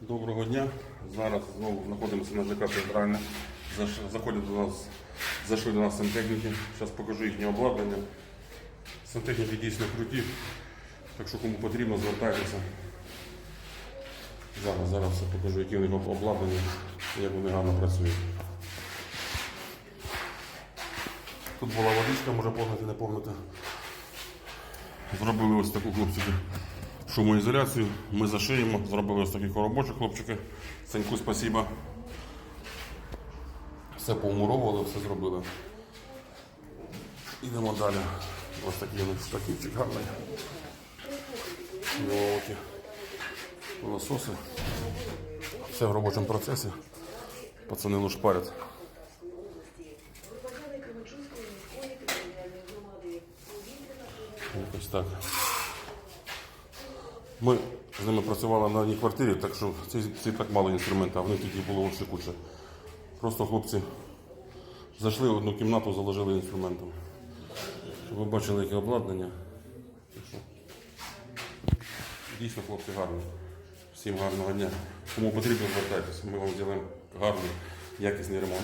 Доброго дня. Зараз знову знаходимося на ЖК Центральне. Заходять до нас, зайшли до нас сантехніки. Зараз покажу їхнє обладнання. Сантехніки дійсно круті. Так що кому потрібно, звертайтеся. Зараз, зараз все покажу, які у них об- обладнання, як вони гарно працюють. Тут була водичка, може повнити, не повнити. Зробили ось таку хлопчики шумоізоляцію. Ми зашиємо, зробили ось таких робочих хлопчики. Саньку спасіба. Все поумуровували, все зробили. Ідемо далі. Ось такий штативчик гарний. Йолки. Пилососи. Все в робочому процесі. Пацани лушпарять. Якось так. Ми з ними працювали на одній квартирі, так що це, це так мало інструментів, а в них тільки було ще куча. Просто хлопці зайшли в одну кімнату, заложили інструментом. Щоб ви бачили, яке обладнання. Дійсно, хлопці гарні. Всім гарного дня. Кому потрібно, звертайтеся. Ми вам зробимо гарний, якісний ремонт.